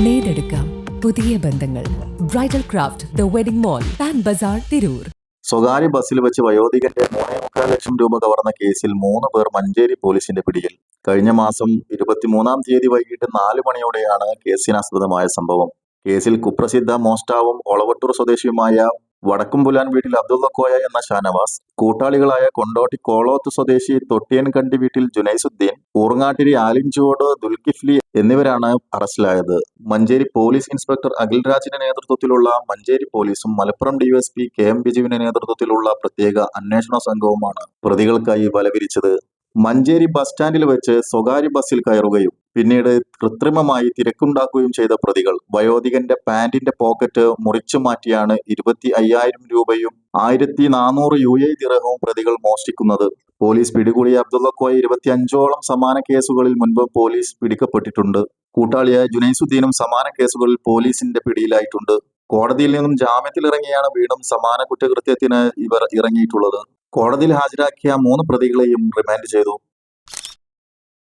നേടെടുക്കാം പുതിയ ബന്ധങ്ങൾ. Bridal craft the wedding mall Pan Bazar Tirur സ്വകാര്യ ബസ്സിൽ വെച്ച് വയോധികന്റെ മൂന്നേ മുക്കാൽ ലക്ഷം രൂപ കവർന്ന കേസിൽ മൂന്ന് പേർ മഞ്ചേരി പോലീസിന്റെ പിടിയിൽ. കഴിഞ്ഞ മാസം ഇരുപത്തിമൂന്നാം തീയതി വൈകിട്ട് നാല് മണിയോടെയാണ് കേസിനാസ്പദമായ സംഭവം. കേസിൽ കുപ്രസിദ്ധ മോസ്റ്റാവും ഒളവട്ടൂർ സ്വദേശിയുമായ വടക്കുംപുലാൻ വീട്ടിൽ അബ്ദുള്ള കോയ എന്ന ഷാനവാസ് കൂട്ടാളികളായ കൊണ്ടോട്ടി കോളോത്ത് സ്വദേശി തൊട്ടിയൻകണ്ടി വീട്ടിൽ ജുനൈസുദ്ദീൻ ഊർങ്ങാട്ടിരി ആലിൻചുവോട് ദുൽകിഫ്ലി എന്നിവരാണ് അറസ്റ്റിലായത്. മഞ്ചേരി പോലീസ് ഇൻസ്പെക്ടർ അഖിൽരാജിന്റെ നേതൃത്വത്തിലുള്ള മഞ്ചേരി പോലീസും മലപ്പുറം ഡിവൈഎസ്പി കെ എം ബിജുവിന്റെ നേതൃത്വത്തിലുള്ള പ്രത്യേക അന്വേഷണ സംഘവുമാണ് പ്രതികൾക്കായി വലവിരിച്ചത്. മഞ്ചേരി ബസ് സ്റ്റാൻഡിൽ വെച്ച് സ്വകാര്യ ബസ്സിൽ കയറുകയും പിന്നീട് കൃത്രിമമായി തിരക്കുണ്ടാക്കുകയും ചെയ്ത പ്രതികൾ വയോധികന്റെ പാന്റിന്റെ പോക്കറ്റ് മുറിച്ചു മാറ്റിയാണ് ഇരുപത്തി അയ്യായിരം രൂപയും ആയിരത്തി നാനൂറ് യു എ ദിറഹവും പ്രതികൾ മോഷ്ടിക്കുന്നത്. പോലീസ് പിടികൂടിയ അബ്ദുള്ളക്കോയ ഇരുപത്തി അഞ്ചോളം സമാന കേസുകളിൽ മുൻപ് പോലീസ് പിടിക്കപ്പെട്ടിട്ടുണ്ട്. കൂട്ടാളിയായ ജുനൈസുദ്ദീനും സമാന കേസുകളിൽ പോലീസിന്റെ പിടിയിലായിട്ടുണ്ട്. കോടതിയിൽ നിന്നും ജാമ്യത്തിലിറങ്ങിയാണ് വീണ്ടും സമാന കുറ്റകൃത്യത്തിന് ഇവർ ഇറങ്ങിയിട്ടുള്ളത്. കോടതിയിൽ ഹാജരാക്കിയ മൂന്ന് പ്രതികളെയും റിമാൻഡ് ചെയ്തു.